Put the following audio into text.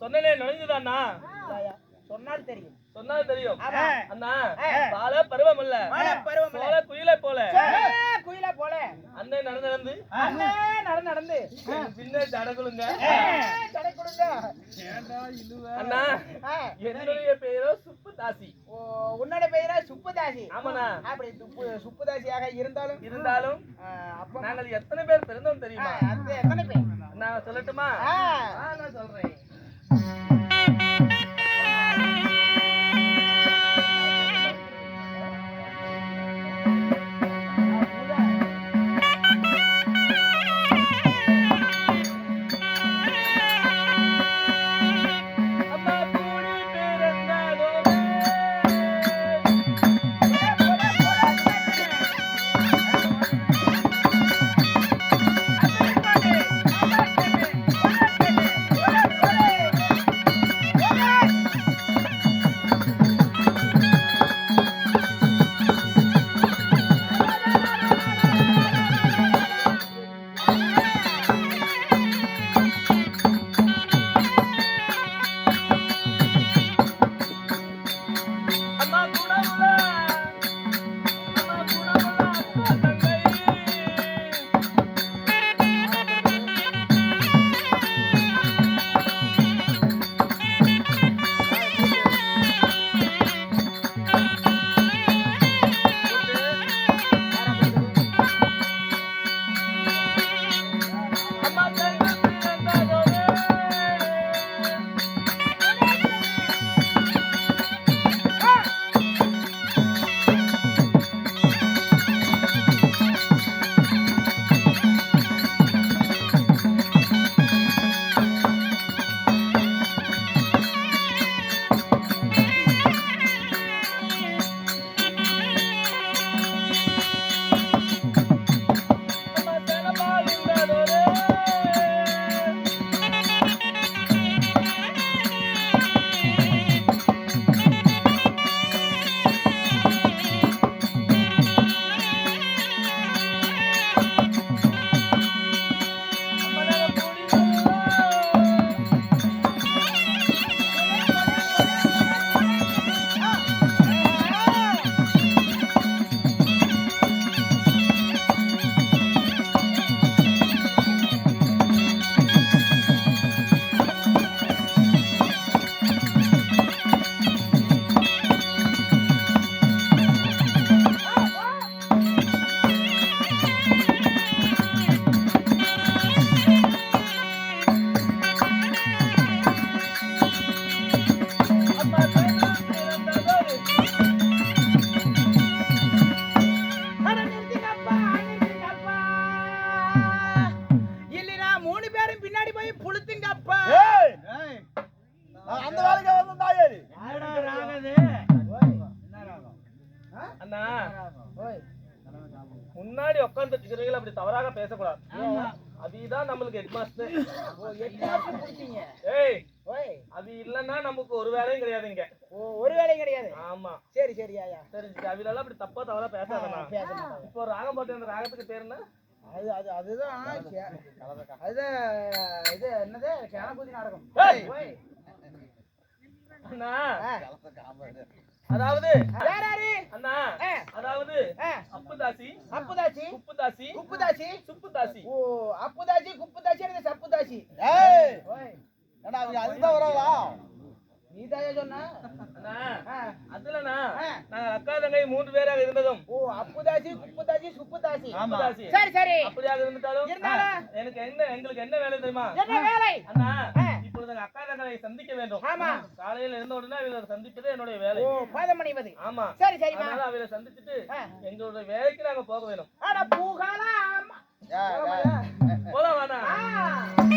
சொன்னனே நுழைஞ்சதா அண்ணா சொன்னால் தெரியும். சொன்னாலும் தெரியும். அண்ணா. பால பருவம் இல்ல. பருவம். சோழ குயிலை போல. குயிலா போல. அண்ணன் நடந்து நடந்து. நடந்து நடந்து. பின்ன கொடுங்க. அண்ணா என்னுடைய பெயரோ சுப்பு தாசி ஓ, உன்னோட பெயரா சுப்புதாசி? ஆமாண்ணா. அப்படி சுப்பு சுப்புதாசியாக இருந்தாலும்? இருந்தாலும் அப்ப நாங்கள் எத்தனை பேர் பிறந்தோம் தெரியுமா? அது எத்தனை பேர்? நான் சொல்லட்டுமா? நான் சொல்றேன். Mm. பின்னாடி போய் புளுத்துங்க அந்த வேலைக்கு வந்து தாயாரி அண்ணா. முன்னாடி உட்காந்துட்டு இருக்கிறீங்களா அப்படி தவறாக பேசக்கூடாது. அதுதான் நம்மளுக்கு ஹெட் மாஸ்டர் ஏய்! அது இல்லன்னா நமக்கு ஒரு வேலையும் கிடையாது கிடையாதுங்க ஒரு வேலையும் கிடையாது? ஆமா. சரி சரி ஐயா. சரி அவிலெல்லாம் அப்படி தப்பா தவறா பேசாதண்ணா. இப்போ ராகம் போட்டு அந்த ராகத்துக்கு பேருன்னா அது அது அதுதான் அதுதான் இது என்னது? நாடகம். அண்ணா! ஆ. அதாவது அண்ணா. அதாவது. அப்புதாசி. அப்புதாசி. உப்புதாசி குப்புதாசி. சுப்புதாசி. ஓ அப்புதாசி குப்புதாசி எனக்கு சப்புதாசி? ஏய்! அதுதான் வராதா நீ தாயா சொன்ன? அண்ணா ஆ. அதுலண்ணா ஆ. நாங்க அக்கா தங்கை மூன்று பேராக இருந்ததும் ஓ அப்புதாசி குப்புதாசி சுப்புதாசி ஆமா. சரி சரி அப்படியாக இருந்தாலும்? எனக்கு என்ன எங்களுக்கு என்ன வேலை தெரியுமா என்ன வேலை அண்ணா. இப்பொழுது எங்க அக்கா தங்களை சந்திக்க வேண்டும் ஆமா. காலையில இருந்த உடனே அவங்களை சந்திப்பது என்னுடைய வேலை ஓ பாதம் ஆமா சரி சரிம்மா அதனால அவளை சந்திச்சுட்டு. எங்களுடைய வேலைக்கு நாங்க போக வேணும் அட பூகாலா ஆமா. போலாம் ஆ.